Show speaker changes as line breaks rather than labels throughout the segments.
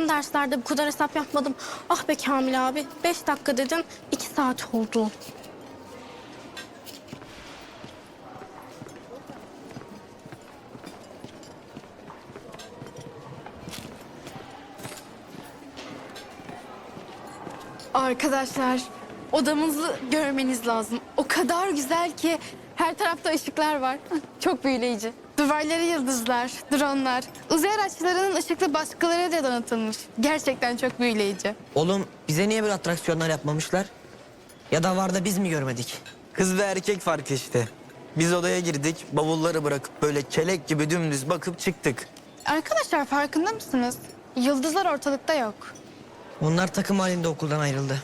Ben derslerde bu kadar hesap yapmadım. Ah be Kamil abi. Beş dakika dedin. iki saat oldu.
Arkadaşlar odamızı görmeniz lazım. O kadar güzel ki her tarafta ışıklar var. Çok büyüleyici. Duvarları yıldızlar, dronlar, uzay araçlarının ışıklı baskıları da donatılmış. Gerçekten çok büyüleyici.
Oğlum bize niye böyle atraksiyonlar yapmamışlar? Ya da var da biz mi görmedik?
Kız ve erkek farkı işte. Biz odaya girdik, bavulları bırakıp böyle kelek gibi dümdüz bakıp çıktık.
Arkadaşlar farkında mısınız? Yıldızlar ortalıkta yok.
Onlar takım halinde okuldan ayrıldı.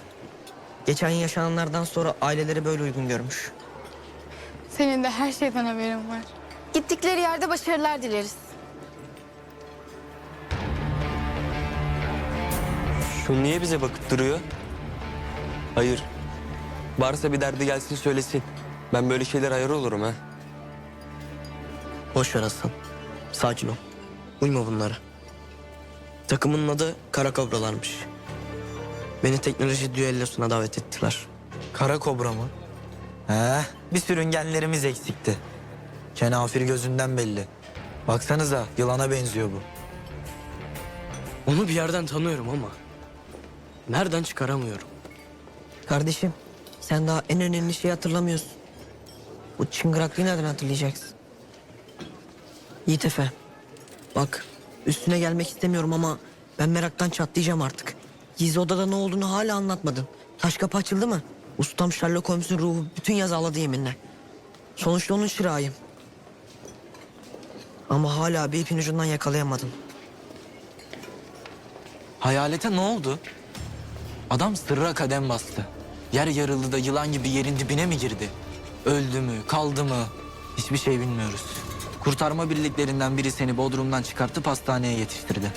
Geçen yaşananlardan sonra aileleri böyle uygun görmüş.
Senin de her şeyden haberin var. Gittikleri yerde başarılar dileriz.
Şu niye bize bakıp duruyor? Hayır. Varsa bir derdi gelsin söylesin. Ben böyle şeyler ayar olurum ha.
Boş ver Hasan. Sakin ol. Uyma bunlara. Takımın adı Kara Kobralarmış. Beni teknoloji düellosuna davet ettiler.
Kara kobra mı? He, bir sürüngenlerimiz eksikti. Kenafir gözünden belli. Baksanıza yılana benziyor bu.
Onu bir yerden tanıyorum ama nereden çıkaramıyorum.
Kardeşim sen daha en önemli şeyi hatırlamıyorsun. Bu çıngıraklığı nereden hatırlayacaksın? Yiğit Efe. Bak üstüne gelmek istemiyorum ama ben meraktan çatlayacağım artık. Gizli odada ne olduğunu hala anlatmadın. Taş kapı açıldı mı? Ustam Sherlock Holmes'un ruhu bütün yaz ağladı yeminle. Sonuçta onun çırağıyım. Ama hala bir ipin ucundan yakalayamadım.
Hayalete ne oldu? Adam sırra kadem bastı. Yer yarıldı da yılan gibi yerin dibine mi girdi? Öldü mü, kaldı mı? Hiçbir şey bilmiyoruz. Kurtarma birliklerinden biri seni Bodrum'dan çıkartıp hastaneye yetiştirdi.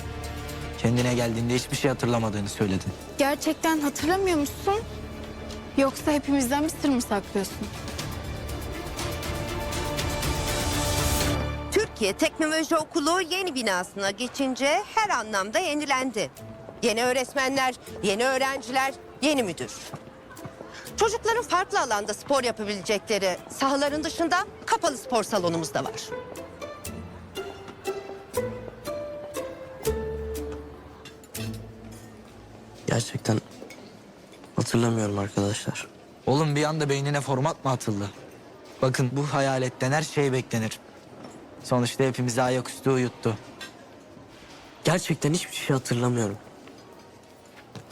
Kendine geldiğinde hiçbir şey hatırlamadığını söyledin.
Gerçekten hatırlamıyor musun? Yoksa hepimizden bir sır mı saklıyorsun?
Türkiye Teknoloji Okulu yeni binasına geçince her anlamda yenilendi. Yeni öğretmenler, yeni öğrenciler, yeni müdür. Çocukların farklı alanda spor yapabilecekleri sahaların dışında kapalı spor salonumuz da var.
Gerçekten hatırlamıyorum arkadaşlar.
Oğlum bir anda beynine format mı atıldı? Bakın bu hayaletten her şey beklenir. Sonuçta hepimizi ayaküstü uyuttu.
Gerçekten hiçbir şey hatırlamıyorum.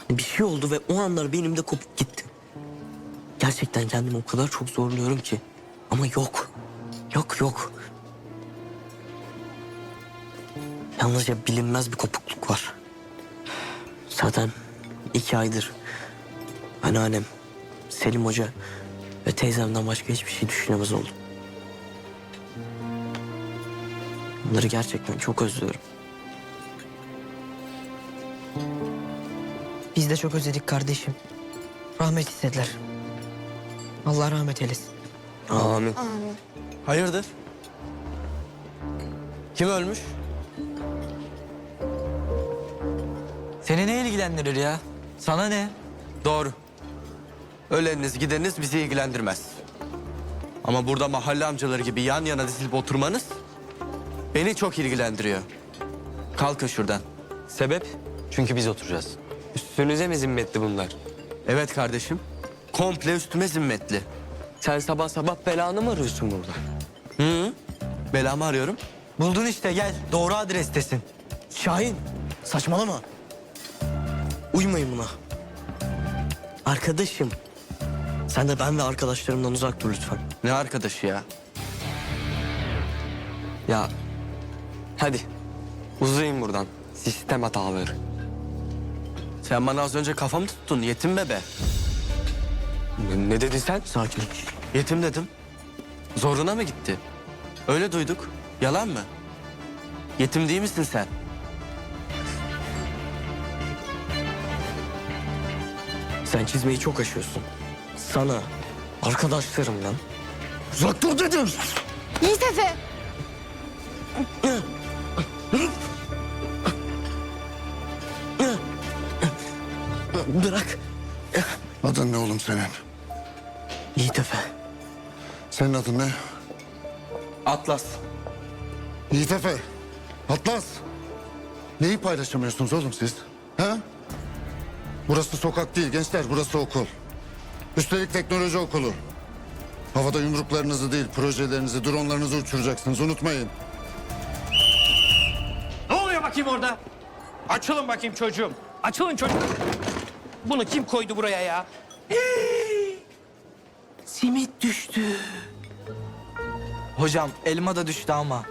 Bir şey oldu ve o anlar benim de kopup gitti. Gerçekten kendimi o kadar çok zorluyorum ki. Ama yok. Yok yok. Yalnızca bilinmez bir kopukluk var. Zaten iki aydır anneannem, Selim Hoca ve teyzemden başka hiçbir şey düşünemez oldum. Bunları gerçekten çok özlüyorum.
Biz de çok özledik kardeşim. Rahmet istediler. Allah rahmet eylesin.
Amin.
Hayırdır? Kim ölmüş? Seni ne ilgilendirir ya? Sana ne?
Doğru. Öleniniz gideniniz bizi ilgilendirmez. Ama burada mahalle amcaları gibi yan yana dizilip oturmanız beni çok ilgilendiriyor.
Kalkın şuradan.
Sebep? Çünkü biz oturacağız. Üstünüze mi zimmetli bunlar? Evet kardeşim. Komple üstüme zimmetli. Sen sabah sabah belanı mı arıyorsun burada? Hı? Belamı arıyorum.
Buldun işte gel. Doğru adrestesin.
Şahin saçmalama. Uymayın buna. Arkadaşım. Sen de ben ve arkadaşlarımdan uzak dur lütfen.
Ne arkadaşı ya? Ya hadi uzayın buradan. Sistem hataları. Sen bana az önce kafamı tuttun yetim bebe. Ne, ne dedin sen?
Sakin ol.
Yetim dedim. Zoruna mı gitti? Öyle duyduk. Yalan mı? Yetim değil misin sen?
Sen çizmeyi çok aşıyorsun. Sana, arkadaşlarımdan uzak dur dedim.
Yiğit Efe!
Bırak.
Adın ne oğlum senin?
Yiğit Efe.
Senin adın ne?
Atlas.
Yiğit Efe. Atlas. Neyi paylaşamıyorsunuz oğlum siz? Ha? Burası sokak değil gençler burası okul. Üstelik teknoloji okulu. Havada yumruklarınızı değil projelerinizi, dronlarınızı uçuracaksınız unutmayın.
Ne oluyor bakayım orada? Açılın bakayım çocuğum. Açılın çocuğum. Bunu kim koydu buraya ya?
Simit düştü.
Hocam elma da düştü ama.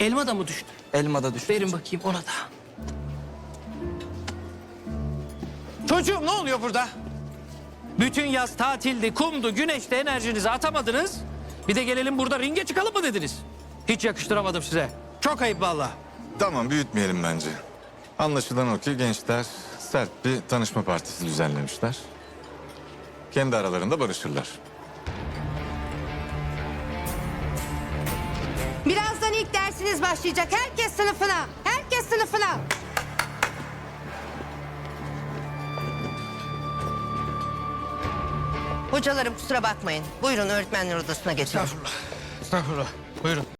Elma da mı düştü?
Elma da düştü.
Verin bakayım ona da. Çocuğum ne oluyor burada? Bütün yaz tatildi, kumdu, güneşte enerjinizi atamadınız. Bir de gelelim burada ringe çıkalım mı dediniz? Hiç yakıştıramadım size. Çok ayıp vallahi.
Tamam büyütmeyelim bence. Anlaşılan o ki gençler sert bir tanışma partisi düzenlemişler. Kendi aralarında barışırlar.
Birazdan ilk dersiniz başlayacak. Herkes sınıfına. Herkes sınıfına. Hocalarım kusura bakmayın. Buyurun öğretmenler odasına geçelim.
Estağfurullah. Buyurun.